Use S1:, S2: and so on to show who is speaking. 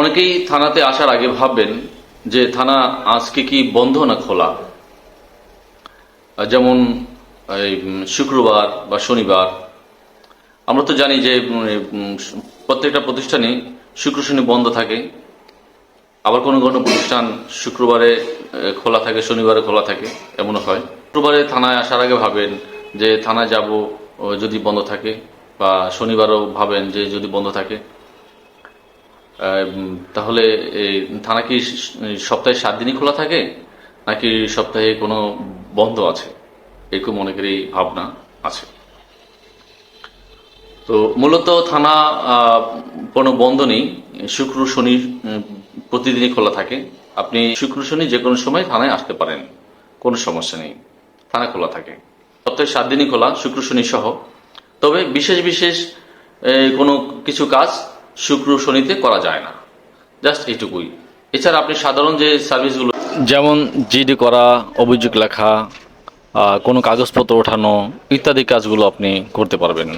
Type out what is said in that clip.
S1: অনেকেই থানাতে আসার আগে ভাববেন যে থানা আজকে কি বন্ধ না খোলা? যেমন শুক্রবার বা শনিবার। আমরা তো জানি যে প্রত্যেকটা প্রতিষ্ঠানে শুক্র শনি বন্ধ থাকে। আবার কোনো কোনো প্রতিষ্ঠান শুক্রবারে খোলা থাকে, শনিবারে খোলা থাকে, এমনও হয়। শুক্রবারে থানায় আসার আগে ভাবেন যে থানায় যাব যদি বন্ধ থাকে, বা শনিবারও ভাবেন যে যদি বন্ধ থাকে। তাহলে থানা কি সপ্তাহে সাত দিনই খোলা থাকে? নাকি সপ্তাহে কোনো বন্ধ আছে? এরকম অনেকেরই ভাবনা আছে। তো মূলত থানা কোনো বন্ধ নেই। শুক্র, শনি প্রতিদিনই খোলা থাকে। আপনি শুক্র, শনি যে কোনো সময় থানায় আসতে পারেন। কোনো সমস্যা নেই। থানা খোলা থাকে। সপ্তাহে সাত দিনই খোলা, শুক্র, শনি সহ। তবে বিশেষ বিশেষ কোনো কিছু কাজ শুক্র শনিতে করা যায় না। জাস্ট এটুকুই। এছাড়া আপনি সাধারণ যে সার্ভিসগুলো যেমন জিডি করা, অভিযোগ লেখা কোনো কাগজপত্র ওঠানো ইত্যাদি কাজগুলো আপনি করতে পারবেন।